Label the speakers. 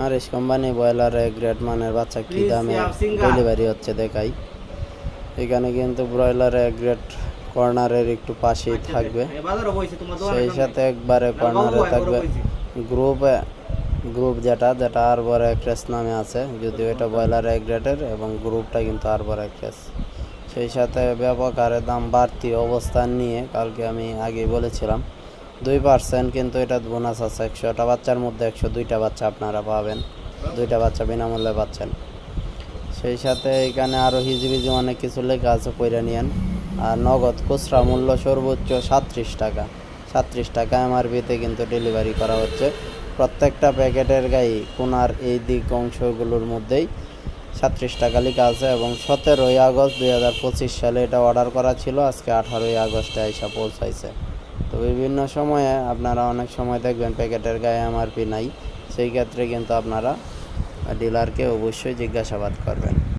Speaker 1: Aris company ব্রয়লারে grade মানের বাচ্চা কি দামে ডেলিভারি হচ্ছে দেখাই। এখানে কিন্তু ব্রয়লারে গ্রেড কর্নারের একটু পাশেই থাকবে।
Speaker 2: তোমার দোকানের
Speaker 1: সেই সাথে একবারে কর্নারে
Speaker 2: বাবু,
Speaker 1: থাকবে। গ্রুপে গ্রুপ যেটা যেটা আর বড় এক্রেস নামে আছে যদিও এটা ব্রয়লার গ্রেডের এবং গ্রুপটা কিন্তু আর বড় এক্রেস সেই সাথে ব্যাপক হারে দাম বাড়তি অবস্থান নিয়ে কালকে আমি আগেই বলেছিলাম দুই পার্সেন্ট কিন্তু এটা বোনাস আছে একশোটা বাচ্চার মধ্যে একশো দুইটা বাচ্চা আপনারা পাবেন। দুইটা বাচ্চা বিনামূল্যে পাচ্ছেন। সেই সাথে এখানে আরও হিজিবিজি অনেক কিছু লেখা আছে, কইরা নিয়েন। আর নগদ খুচরা মূল্য সর্বোচ্চ সাতত্রিশ টাকা। সাতত্রিশ টাকা এমআরপিতে কিন্তু ডেলিভারি করা হচ্ছে। প্রত্যেকটা প্যাকেটের গায়ে কোনার এই দিক অংশগুলোর মধ্যেই সাতত্রিশ টাকা লেখা আছে এবং সতেরোই আগস্ট দুই হাজার পঁচিশ সালে এটা অর্ডার করা ছিল। আজকে আঠারোই আগস্টে এসে পৌঁছাইছে। তো বিভিন্ন সময়ে আপনারা অনেক সময় দেখবেন প্যাকেটের গায়ে এমআরপি নাই। সেই ক্ষেত্রে কিন্তু আপনারা ডিলারকে অবশ্যই জিজ্ঞাসাবাদ করবেন।